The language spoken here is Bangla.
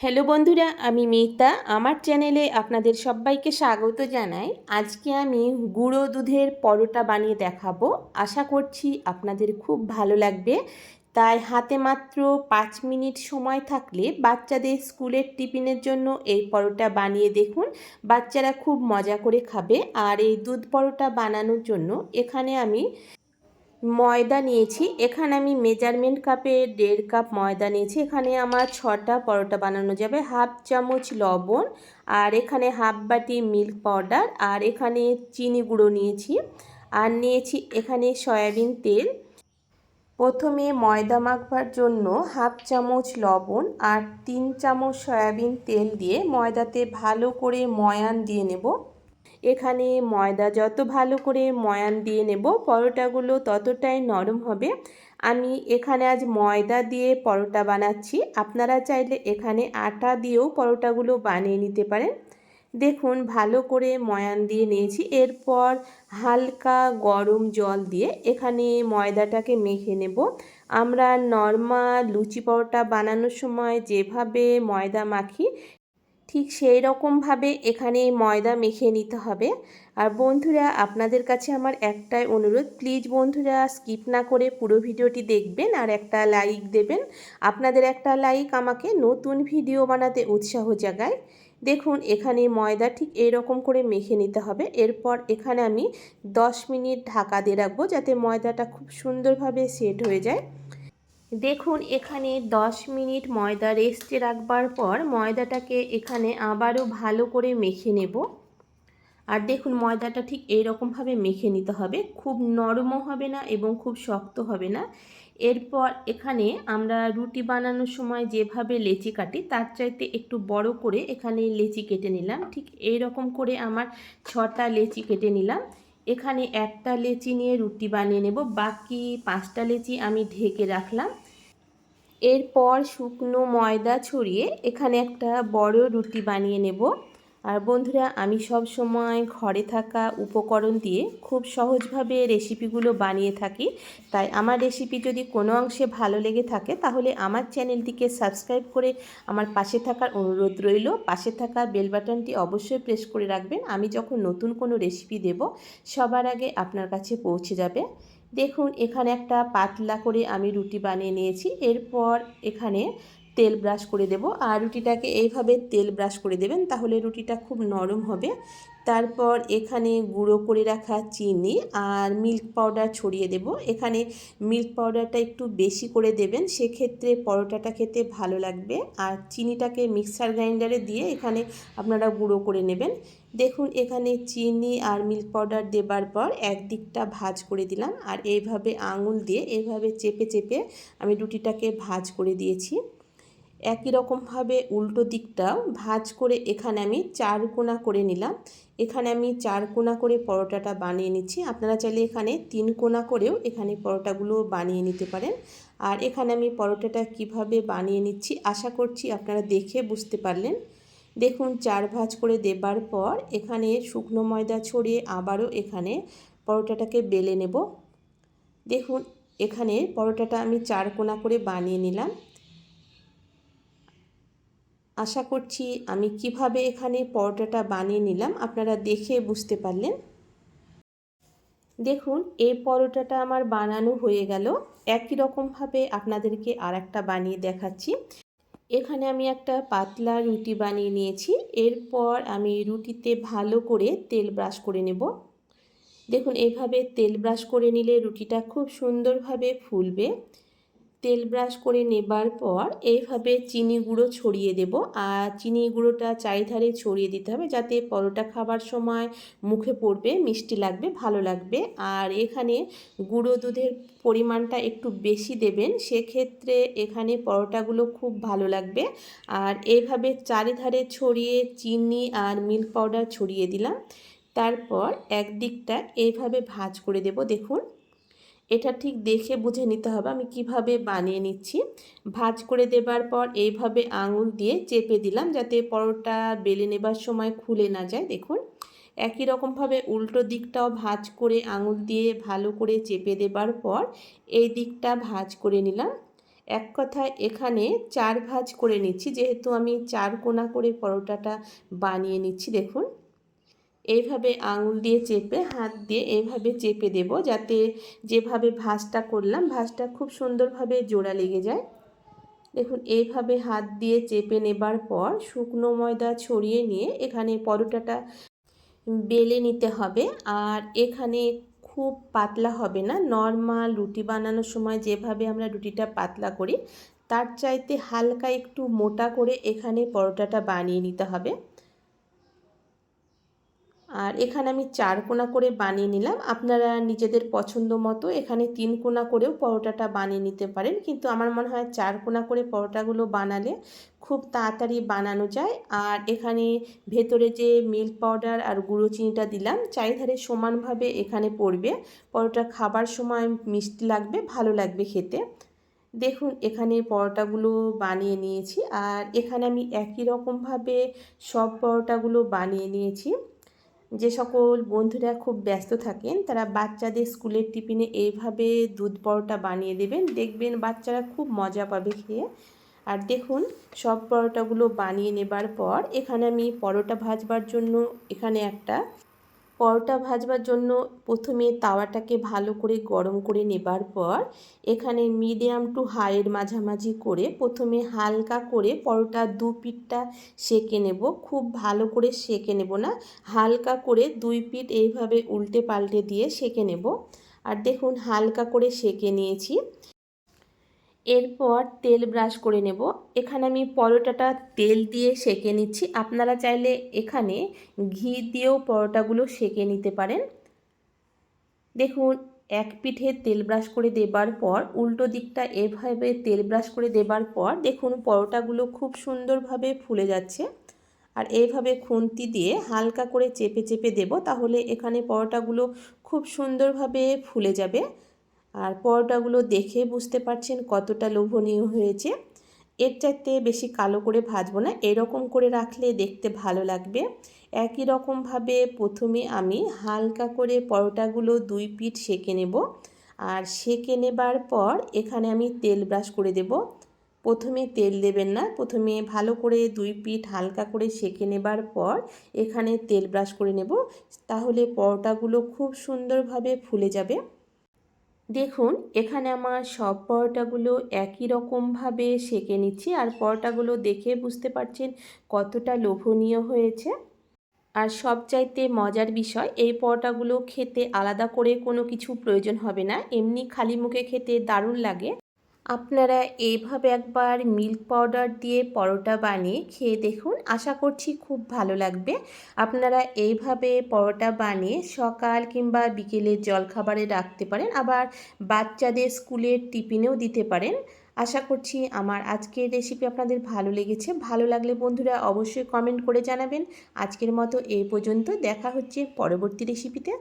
হ্যালো বন্ধুরা, আমি মিতা। আমার চ্যানেলে আপনাদের সবাইকে স্বাগত জানাই। আজকে আমি গুঁড়ো দুধের পরোটা বানিয়ে দেখাবো। আশা করছি আপনাদের খুব ভালো লাগবে। তাই হাতে মাত্র পাঁচ মিনিট সময় থাকলে বাচ্চাদের স্কুলের টিফিনের জন্য এই পরোটা বানিয়ে দেখুন। বাচ্চারা খুব মজা করে খাবে। আর এই দুধ পরোটা বানানোর জন্য এখানে আমি ময়দা নিয়েছি। এখানে আমি মেজারমেন্ট কাপে দেড় কাপ ময়দা নিয়েছি। এখানে আমার ছটা পরোটা বানানো যাবে। হাফ চামচ লবণ আর এখানে হাফ বাটি মিল্ক পাউডার আর এখানে চিনি গুঁড়ো নিয়েছি। আর নিয়েছি এখানে সয়াবিন তেল। প্রথমে ময়দা মাখবার জন্য হাফ চামচ লবণ আর তিন চামচ সয়াবিন তেল দিয়ে ময়দাতে ভালো করে ময়ান দিয়ে নেব। এখানে ময়দা যত ভালো করে ময়ান দিয়ে নেব, পরোটাগুলো ততটাই নরম হবে। আমি এখানে আজ ময়দা দিয়ে পরোটা বানাচ্ছি। আপনারা চাইলে এখানে আটা দিয়েও পরোটাগুলো বানিয়ে নিতে পারেন। দেখুন, ভালো করে ময়ান দিয়ে নিয়েছি। এরপর হালকা গরম জল দিয়ে এখানে ময়দাটাকে মেখে নেব। আমরা নর্মাল লুচি পরোটা বানানোর সময় যেভাবে ময়দা মাখি ঠিক সেই রকমভাবে এখানে ময়দা মেখে নিতে হবে। আর বন্ধুরা, আপনাদের কাছে আমার একটাই অনুরোধ, প্লিজ বন্ধুরা স্কিপ না করে পুরো ভিডিওটি দেখবেন আর একটা লাইক দেবেন। আপনাদের একটা লাইক আমাকে নতুন ভিডিও বানাতে উৎসাহ জাগায়। দেখুন, এখানে ময়দা ঠিক এরকম করে মেখে নিতে হবে। এরপর এখানে আমি 10 মিনিট ঢাকা দিয়ে রাখব যাতে ময়দাটা খুব সুন্দরভাবে সেট হয়ে যায়। দেখুন, এখানে 10 মিনিট ময়দা রেস্টে রাখবার পর ময়দাটাকে এখানে আবারও ভালো করে মেখে নেব। আর দেখুন, ময়দাটা ঠিক এইরকমভাবে মেখে নিতে হবে। খুব নরমও হবে না এবং খুব শক্ত হবে না। এরপর এখানে আমরা রুটি বানানোর সময় যেভাবে লেচি কাটি, তার চাইতে একটু বড় করে এখানে লেচি কেটে নিলাম। ঠিক এই রকম করে আমার ছটা লেচি কেটে নিলাম। এখানে একটা লেচি নিয়ে রুটি বানিয়ে নেব। বাকি পাঁচটা লেচি আমি ঢেকে রাখলাম। এরপর শুকনো ময়দা ছড়িয়ে এখানে একটা বড় রুটি বানিয়ে নেব। আর বন্ধুরা, আমি সব সময় ঘরে থাকা উপকরণ দিয়ে খুব সহজভাবে রেসিপিগুলো বানিয়ে থাকি। তাই আমার রেসিপি যদি কোনো অংশে ভালো লেগে থাকে, তাহলে আমার চ্যানেলটিকে সাবস্ক্রাইব করে আমার পাশে থাকার অনুরোধ রইল। পাশে থাকা বেল বাটনটি অবশ্যই প্রেস করে রাখবেন। আমি যখন নতুন কোনো রেসিপি দেব, সবার আগে আপনার কাছে পৌঁছে যাবে। দেখুন, এখানে একটা পাতলা করে আমি রুটি বানিয়ে নিয়েছি। এরপর এখানে তেল ব্রাশ করে দেব। আর রুটিটাকে এইভাবে তেল ব্রাশ করে দেবেন, তাহলে রুটিটা খুব নরম হবে। তারপর এখানে গুঁড়ো করে রাখা চিনি আর মিল্ক পাউডার ছড়িয়ে দেব। এখানে মিল্ক পাউডারটা একটু বেশি করে দেবেন, সেক্ষেত্রে পরোটাটা খেতে ভালো লাগবে। আর চিনিটাকে মিক্সার গ্রাইন্ডারে দিয়ে এখানে আপনারা গুঁড়ো করে নেবেন। দেখুন, এখানে চিনি আর মিল্ক পাউডার দেবার পর একদিকটা ভাজ করে দিলাম। আর এইভাবে আঙুল দিয়ে এইভাবে চেপে চেপে আমি রুটিটাকে ভাজ করে দিয়েছি। একই রকমভাবে উল্টো দিকটা ভাজ করে এখানে আমি চার কোনা করে নিলাম। এখানে আমি চার কোনা করে পরোটাটা বানিয়ে নিচ্ছি। আপনারা চাইলে এখানে তিন কোনা করেও এখানে পরোটাগুলো বানিয়ে নিতে পারেন। আর এখানে আমি পরোটাটা কীভাবে বানিয়ে নিচ্ছি আশা করছি আপনারা দেখে বুঝতে পারলেন। দেখুন, চার ভাজ করে দেবার পর এখানে শুকনো ময়দা ছড়িয়ে আবারও এখানে পরোটাটাকে বেলে নেব। দেখুন, এখানে পরোটাটা আমি চার কোনা করে বানিয়ে নিলাম। আশা করছি আমি কীভাবে এখানে পরোটাটা বানিয়ে নিলাম আপনারা দেখে বুঝতে পারলেন। দেখুন, এই পরোটাটা আমার বানানো হয়ে গেল। একই রকমভাবে আপনাদেরকে আর একটা বানিয়ে দেখাচ্ছি। এখানে আমি একটা পাতলা রুটি বানিয়ে নিয়েছি। এরপর আমি রুটিতে ভালো করে তেল ব্রাশ করে নেব। দেখুন, এইভাবে তেল ব্রাশ করে নিলে রুটিটা খুব সুন্দরভাবে ফুলবে। তেল ব্রাশ করে নেবার পর এইভাবে চিনি গুঁড়ো ছড়িয়ে দেব। আর চিনি গুঁড়োটা চারিধারে ছড়িয়ে দিতে হবে যাতে পরোটা খাবার সময় মুখে পড়বে, মিষ্টি লাগবে, ভালো লাগবে। আর এখানে গুঁড়ো দুধের পরিমাণটা একটু বেশি দেবেন, সেক্ষেত্রে এখানে পরোটাগুলো খুব ভালো লাগবে। আর এইভাবে চারিধারে ছড়িয়ে চিনি আর মিল্ক পাউডার ছড়িয়ে দিলাম। তারপর একদিকটা এইভাবে ভাজ করে দেব, দেখুন। এটা ঠিক দেখে বুঝে নিতে হবে আমি কীভাবে বানিয়ে নিচ্ছি। ভাজ করে দেবার পর এইভাবে আঙুল দিয়ে চেপে দিলাম যাতে পরোটা বেলে নেবার সময় খুলে না যায়, দেখুন। একই রকমভাবে উল্টো দিকটাও ভাজ করে আঙুল দিয়ে ভালো করে চেপে দেবার পর এই দিকটা ভাজ করে নিলাম। এক কথায় এখানে চার ভাজ করে নিচ্ছি, যেহেতু আমি চার কোনা করে পরোটাটা বানিয়ে নিচ্ছি, দেখুন। এইভাবে আঙুল দিয়ে চেপে, হাত দিয়ে এইভাবে চেপে দেব যাতে যেভাবে ভাঁজটা করলাম, ভাঁজটা খুব সুন্দরভাবে জোড়া লেগে যায়। দেখুন, এইভাবে হাত দিয়ে চেপে নেবার পর শুকনো ময়দা ছড়িয়ে নিয়ে এখানে পরোটাটা বেলে নিতে হবে। আর এখানে খুব পাতলা হবে না, নর্মাল রুটি বানানোর সময় যেভাবে আমরা রুটিটা পাতলা করি, তার চাইতে হালকা একটু মোটা করে এখানে পরোটাটা বানিয়ে নিতে হবে। আর এখানে আমি চার কোনা করে বানিয়ে নিলাম। আপনারা নিজেদের পছন্দ মতো এখানে তিন কোনা করেও পরোটাটা বানিয়ে নিতে পারেন। কিন্তু আমার মনে হয় চার কোনা করে পরোটাগুলো বানালে খুব তাড়াতাড়ি বানানো যায়। আর এখানে ভেতরে যে মিল্ক পাউডার আর গুঁড়ো চিনিটা দিলাম, চারিধারে সমানভাবে এখানে পড়বে। পরোটা খাবার সময় মিষ্টি লাগবে, ভালো লাগবে খেতে। দেখুন, এখানে পরোটাগুলো বানিয়ে নিয়েছি। আর এখানে আমি একই রকমভাবে সব পরোটাগুলো বানিয়ে নিয়েছি। যে সকল বন্ধুরা খুব ব্যস্ত থাকেন, তারা বাচ্চাদের স্কুলের টিফিনে এইভাবে দুধ পরোটা বানিয়ে দেবেন। দেখবেন বাচ্চারা খুব মজা পাবে খেয়ে। আর দেখুন, সব পরোটাগুলো বানিয়ে নেবার পর এখানে আমি পরোটা ভাজবার জন্য এখানে একটা পরোটা ভাজবার জন্য প্রথমে তাওয়াটাকে ভালো করে গরম করে নেবার পর এখানে মিডিয়াম টু হাইয়ের মাঝামাঝি করে প্রথমে হালকা করে পরোটা দু পিঠটা সেকে নেব। খুব ভালো করে সেকে নেব না, হালকা করে দুই পিঠ এইভাবে উল্টে পাল্টে দিয়ে সেকে নেব। আর দেখুন, হালকা করে সেকে নিয়েছি। এরপর তেল ব্রাশ করে নেব। এখানে আমি পরোটাটা তেল দিয়ে সেকে নিচ্ছি। আপনারা চাইলে এখানে ঘি দিয়েও পরোটাগুলো সেকে নিতে পারেন। দেখুন, এক পিঠে তেল ব্রাশ করে দেবার পর, উল্টো দিকটা এভাবে তেল ব্রাশ করে দেবার পর, দেখুন পরোটাগুলো খুব সুন্দরভাবে ফুলে যাচ্ছে। আর এইভাবে খুন্তি দিয়ে হালকা করে চেপে চেপে দেব, তাহলে এখানে পরোটাগুলো খুব সুন্দরভাবে ফুলে যাবে। আর পরোটাগুলো দেখে বুঝতে পারছেন কতটা লোভনীয় হয়েছে। এর চাইতে বেশি কালো করে ভাজবো না, এরকম করে রাখলে দেখতে ভালো লাগবে। একই রকমভাবে প্রথমে আমি হালকা করে পরোটাগুলো দুই পিঠ সেঁকে নেব আর সেঁকে নেবার পর এখানে আমি তেল ব্রাশ করে দেব। প্রথমে তেল দেবেন না, প্রথমে ভালো করে দুই পিঠ হালকা করে সেঁকে নেবার পর এখানে তেল ব্রাশ করে নেব। তাহলে পরোটাগুলো খুব সুন্দরভাবে ফুলে যাবে। দেখুন, এখানে আমার সব পরোটাগুলো একই রকমভাবে সেকে নিচ্ছি আর পরোটাগুলো দেখে বুঝতে পারছেন কতটা লোভনীয় হয়েছে। আর সব চাইতে মজার বিষয়, এই পরোটাগুলো খেতে আলাদা করে কোনো কিছু প্রয়োজন হবে না, এমনি খালি মুখে খেতে দারুণ লাগে। আপনারা এইভাবে একবার মিল্ক পাউডার দিয়ে পরোটা বানিয়ে খেয়ে দেখুন। আশা করছি খুব ভালো লাগবে। আপনারা এইভাবে পরোটা বানিয়ে সকাল কিংবা বিকেলে জলখাবারে রাখতে পারেন, আবার বাচ্চাদের স্কুলের টিফিনেও দিতে পারেন। আশা করছি আমার আজকের রেসিপি আপনাদের ভালো লেগেছে। ভালো লাগলে বন্ধুরা অবশ্যই কমেন্ট করে জানাবেন। আজকের মতো এই পর্যন্ত। দেখা হচ্ছে পরবর্তী রেসিপিতে